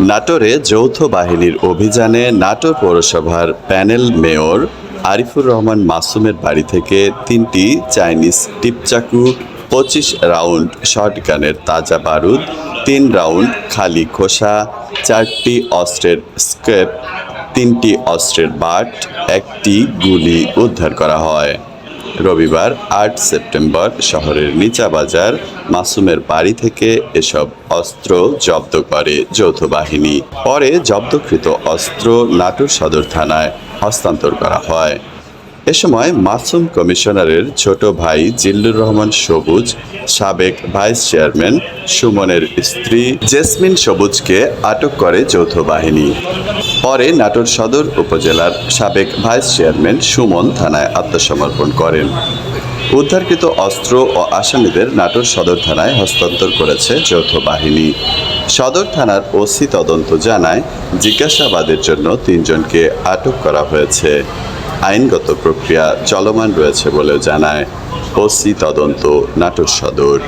নাটোরে যৌথ বাহিনীর অভিযানে নাটোর পৌরসভার প্যানেল মেয়র আরিফুর রহমান মাসুমের বাড়ি থেকে তিনটি চাইনিজ টিপচাকু, পঁচিশ রাউন্ড শটগানের তাজা বারুদ, তিন রাউন্ড খালি খোসা, চারটি অস্ত্রের স্কেপ, তিনটি অস্ত্রের বাট, একটি গুলি উদ্ধার করা হয়। রবিবার আট সেপ্টেম্বর শহরের নিচা বাজার মাসুমের বাড়ি থেকে এসব অস্ত্র জব্দ করে যৌথ বাহিনী। পরে জব্দকৃত অস্ত্র নাটোর সদর থানায় হস্তান্তর করা হয়। এ সময় মাসুম কমিশনারের ছোট ভাই জিল্লুর রহমান সবুজ, সাবেক ভাইস চেয়ারম্যান সুমনের স্ত্রী জেসমিন সবুজকে আটক করে যৌথ বাহিনী। পরে নাটোর সদর উপজেলার সাবেক ভাইস চেয়ারম্যান সুমন থানায় আত্মসমর্পণ করেন। উদ্ধারকৃত অস্ত্র ও আসামিদের নাটোর সদর থানায় হস্তান্তর করেছে যৌথ বাহিনী। সদর থানার ওসি তদন্ত জানায়, জিজ্ঞাসাবাদের জন্য তিনজনকে আটক করা হয়েছে। আইনগত প্রক্রিয়া চলমান রয়েছে বলেও জানায় ওসি তদন্ত নাটোর সদর।